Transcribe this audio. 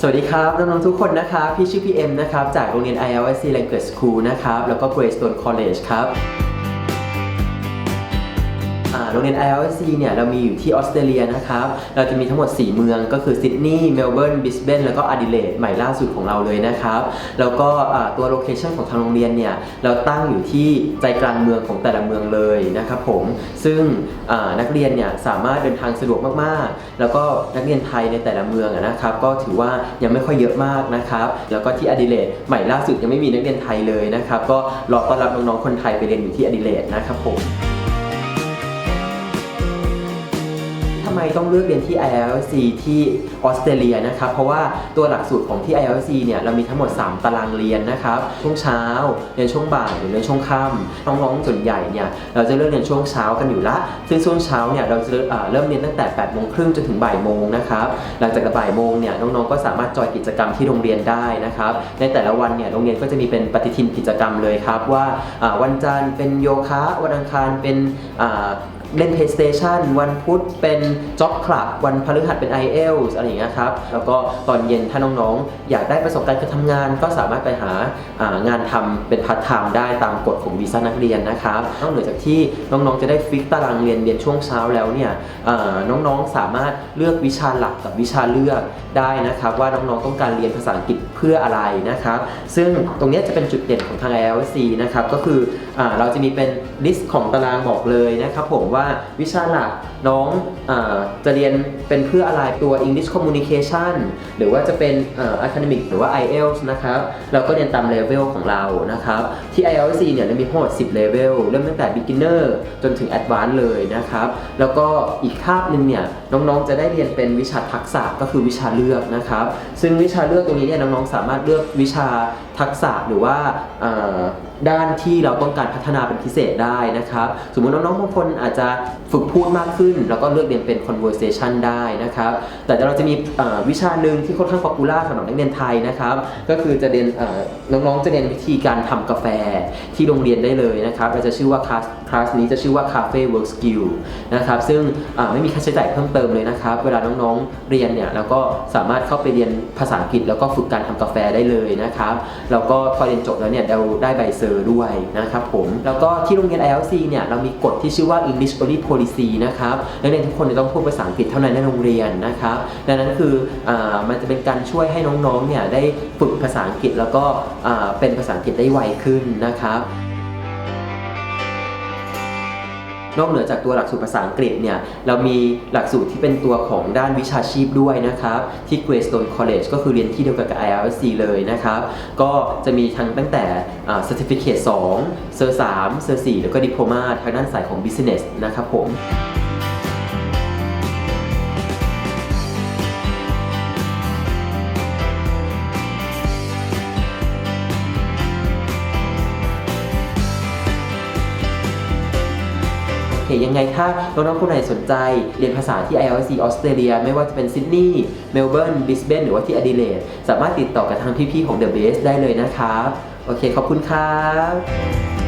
สวัสดีครับน้องๆทุกคนนะครับพี่ชื่อพีเอ็มนะครับจากโรงเรียน ILSC Language School นะครับแล้วก็ Greystone College ครับ อ่าโรงเรียน ILC เนี่ยเรามีอยู่ที่ออสเตรเลียนะครับ เราจะมีทั้งหมด 4 เมืองก็คือซิดนีย์เมลเบิร์นบริสเบนแล้วก็อดิเลดใหม่ล่าสุดของเราเลยนะครับ แล้วก็อ่าตัวโลเคชันของทางโรงเรียนเนี่ยเราตั้งอยู่ที่ใจกลางเมืองของแต่ละเมืองเลยนะครับผมซึ่งอ่านักเรียนเนี่ยสามารถเดินทางสะดวกมากๆ แล้วก็นักเรียนไทยในแต่ละเมืองอะนะครับก็ถือว่ายังไม่ค่อยเยอะมากนะครับแล้วก็ที่อดิเลดใหม่ล่าสุดยังไม่มีนักเรียนไทยเลยนะครับก็รอต้อนรับน้องๆคนไทยไปเรียนอยู่ที่อดิเลดนะครับผมำไมต้องเลือกเรียนที่ IELTS ที่ออสเตรเลียนะครับ เพราะว่าตัวหลักสูตรของที่ IELTS เนี่ยเรามีทั้งหมด 3 ตารางเรียนนะครับ ช่วงเช้า เรียนช่วงบ่ายหรือเรียนช่วงค่ำน้องๆส่วนใหญ่เนี่ยเราจะเลือกเรียนช่วงเช้ากันอยู่ละ ซึ่งช่วงเช้าเนี่ยเราจะเริ่มเรียนตั้งแต่8โมงครึ่งจนถึงบ่ายโมงนะครับหลังจากบ่ายโมงเนี่ยน้องๆก็สามารถจอยกิจกรรมที่โรงเรียนได้นะครับในแต่ละวันเนี่ยโรงเรียนก็จะมีเป็นปฏิทินกิจกรรมเลยครับว่าวันจันทร์เป็นโยคะวันอังคารเป็น เล่น PlayStation วันพุธเป็น Job Club วันพฤหัสเป็น IELTS อะไรอย่างเงี้ยครับ แล้วก็ตอนเย็นถ้าน้องๆ อยากได้ประสบการณ์การทำงาน ก็สามารถไปหาางานทำเป็นพาร์ทไทม์ได้ตามกฎของวีซ่านักเรียนนะครับนอกเหนือจากที่น้องๆ จะได้ฟิกตารางเรียนเรียนช่วงเช้าแล้วเนี่ยน้องๆ สามารถเลือกวิชาหลักกับวิชาเลือกได้นะครับ ว่าน้องๆ ต้องการเรียนภาษาอังกฤษเพื่ออะไรนะครับ ซึ่งตรงนี้จะเป็นจุดเด่นของทาง IELTS นะครับ ก็คืออเราจะมีเป็นลิสต์ของตารางบอกเลยนะครับผมว่าวิชาหลักน้องอจะเรียนเป็นเพื่ออะไรตัว English Communication หรือว่าจะเป็น Academic หรือว่า IELTS นะครับ เราก็เรียนตามเลเวลของเรานะครับ ที่ IELTS เนี่ยมีทั้งหมด10เลเวลเริ่มตั้งแต่ Beginner จนถึง Advanced เลยนะครับ แล้วก็อีกคาบหนึ่งเนี่ยน้องๆจะได้เรียนเป็นวิชาทักษะก็คือวิชาเลือกนะครับ ซึ่งวิชาเลือกตรงนี้เนี่ยน้องๆสามารถเลือกวิชาทักษะหรือว่าอ่าด้านที่เราต้องการพัฒนาเป็นพิเศษได้นะครับ สมมุติน้องๆบางคนอาจจะฝึกพูดมากขึ้น แล้วก็เลือกเรียนเป็น conversation ได้นะครับ แต่เราจะมีวิชาหนึ่งที่ค่อนข้าง popular สำหรับนักเรียนไทยนะครับ ก็คือจะเรียนน้องๆจะเรียนวิธีการทำกาแฟที่โรงเรียนได้เลยนะครับเราจะชื่อว่าคลาสคลาสนี้จะชื่อว่า Cafe Work Skill นะครับ ซึ่งไม่มีค่าใช้จ่ายเพิ่มเติมเลยนะครับ เวลาน้องๆเรียนเนี่ยแล้วก็สามารถเข้าไปเรียนภาษาอังกฤษ แล้วก็ฝึกการทำกาแฟได้เลยนะครับแล้วก็พอเรียนจบแล้วเนี่ยเราได้ใบเซอร์ด้วยนะครับผมแล้วก็ที่โรงเรียน ILC เนี่ยเรามีกฎที่ชื่อว่า English Only Policy นะครับนักเรียนทุกคนจะต้องพูดภาษาอังกฤษเท่านั้นในโรงเรียนนะครับดังนั้นคืออมันจะเป็นการช่วยให้น้องๆเนี่ยได้ฝึกภาษาอังกฤษแล้วก็เป็นภาษาอังกฤษได้ไวขึ้นนะครับ นอกเหนือจากตัวหลักสูตรภาษาอังกฤษเนี่ยเรามีหลักสูตรที่เป็นตัวของด้านวิชาชีพด้วยนะครับ ที่ Greystone College ก็คือเรียนที่เดียวกันกับ ILSC เลยนะครับ ก็จะมีทั้งตั้งแต่ Certificate 2 เซอร์3เซอร์4แล้วก็ Diploma ทางด้านสายของ Business นะครับผม ยังไงถ้าน้องๆคนไหนสนใจเรียนภาษาที่ ILC ออสเตรเลียไม่ว่าจะเป็นซิดนีย์เมลเบิร์นบริสเบนหรือว่าที่อดิเลดสามารถติดต่อกับทางพี่ๆของ The Base ได้เลยนะครับ โอเคขอบคุณครับ